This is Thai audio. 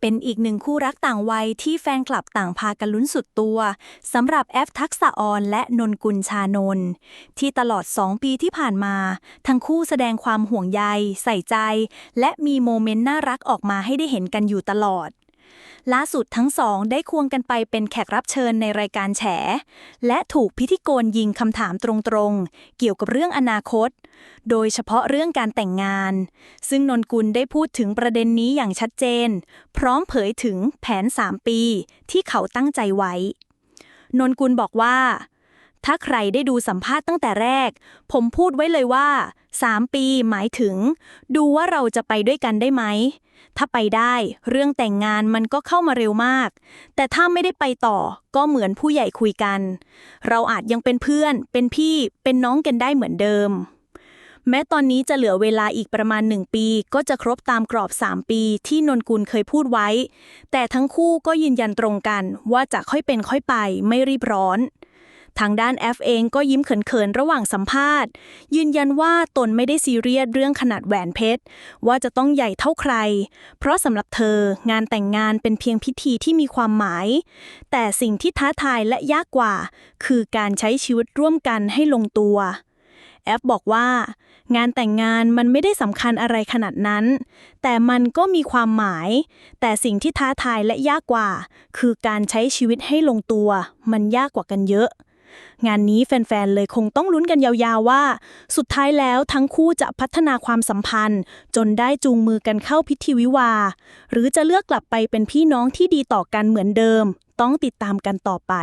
เป็นอีกหนึ่งคู่รักต่างวัยที่แฟนคลับต่างพากันลุ้นสุดตัวสำหรับแอฟทักษะออนและนนกุลชานนท์ที่ตลอด 2 ปีที่ผ่านมา ทั้งคู่แสดงความห่วงใย ใส่ใจ และมีโมเมนต์น่ารักออกมาให้ได้เห็นกันอยู่ตลอด ล่าสุดทั้งสองได้ควงกันไปเป็นแขกรับเชิญในรายการแฉ และถูกพิธีกรยิงคำถามตรงๆ เกี่ยวกับเรื่องอนาคต โดยเฉพาะเรื่องการแต่งงาน ซึ่งนนกุลได้พูดถึงประเด็นนี้อย่างชัดเจน พร้อมเผยถึงแผน 3 ปีที่เขาตั้งใจไว้ นนกุลบอกว่า ถ้าใครได้ดูสัมภาษณ์ตั้งแต่แรก ผมพูดไว้เลยว่า 3 ปีหมายถึง ดูว่าเราจะไปด้วยกันได้ไหม ถ้าไปได้เรื่องแต่งงานมันก็เข้ามาเร็วมาก แต่ถ้าไม่ได้ไปต่อก็เหมือนผู้ใหญ่คุยกัน เราอาจยังเป็นเพื่อน เป็นพี่เป็นน้องกันได้เหมือนเดิม แม้ตอนนี้จะเหลือเวลาอีกประมาณ 1 ปี ก็จะครบตามกรอบ 3 ปีที่นนกุลเคยพูดไว้ แต่ทั้งคู่ก็ยืนยันตรงกันว่าจะค่อยเป็นค่อยไปไม่รีบร้อน ทางด้านแอฟเองก็ยิ้มเขินๆ ระหว่างสัมภาษณ์ ยืนยันว่าตนไม่ได้ซีเรียสเรื่องขนาดแหวนเพชร ว่าจะต้องใหญ่เท่าใคร เพราะสำหรับเธองานแต่งงานเป็นเพียงพิธีที่มีความหมาย แต่สิ่งที่ท้าทายและยากกว่า คือการใช้ชีวิตร่วมกันให้ลงตัวแอฟบอกว่า งานแต่งงานมันไม่ได้สำคัญอะไรขนาดนั้น แต่มันก็มีความหมาย แต่สิ่งที่ท้าทายและยากกว่า คือการใช้ชีวิตให้ลงตัว มันยากกว่ากันเยอะ งานนี้แฟนๆ เลยคงต้องลุ้นกันยาวๆว่า สุดท้ายแล้วทั้งคู่จะพัฒนาความสัมพันธ์ จนได้จูงมือกันเข้าพิธีวิวา หรือจะเลือกกลับไปเป็นพี่น้องที่ดีต่อกันเหมือนเดิม ต้องติดตามกันต่อไป